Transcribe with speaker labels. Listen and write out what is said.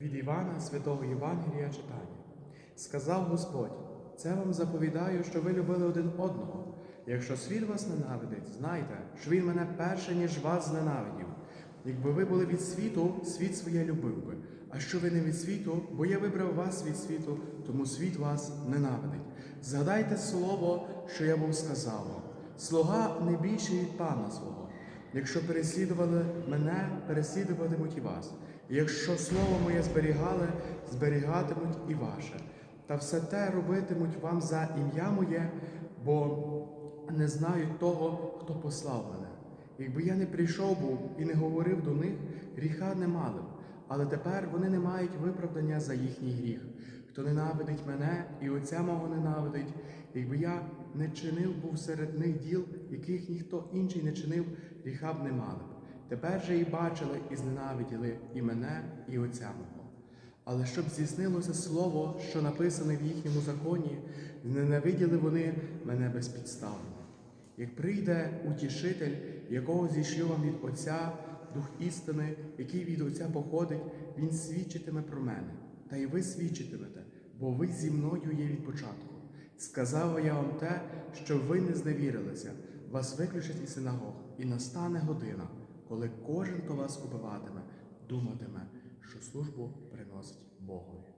Speaker 1: Від Івана Святого Євангелія читання. Сказав Господь: Це вам заповідаю, що ви любили один одного. Якщо світ вас ненавидить, знайте, що він мене перше, ніж вас зненавидів. Якби ви були від світу, світ своє любив би. А що ви не від світу, бо я вибрав вас від світу, тому світ вас ненавидить. Згадайте слово, що я був сказав. Слуга не більший від пана свого. Якщо переслідували мене, переслідуватимуть і вас. Якщо слово моє зберігали, зберігатимуть і ваше. Та все те робитимуть вам за ім'я моє, бо не знають того, хто послав мене. Якби я не прийшов був і не говорив до них, гріха не мали б, але тепер вони не мають виправдання за їхній гріх. Хто ненавидить мене і отця мого ненавидить, якби я не чинив був серед них діл, яких ніхто інший не чинив, гріха б не мали. Тепер же і бачили, і зненавиділи і мене, і отця мого. Але щоб здійснилося слово, що написане в їхньому законі, зненавиділи вони мене безпідставно. Як прийде утішитель, якого зійшлю вам від Отця, Дух істини, який від Отця походить, він свідчитиме про мене, та й ви свідчитимете, бо ви зі мною є від початку. Сказав я вам те, що ви не зневірилися, вас виключать із синагог, і настане година, коли кожен, хто вас убиватиме, думатиме, що службу приносить Богові.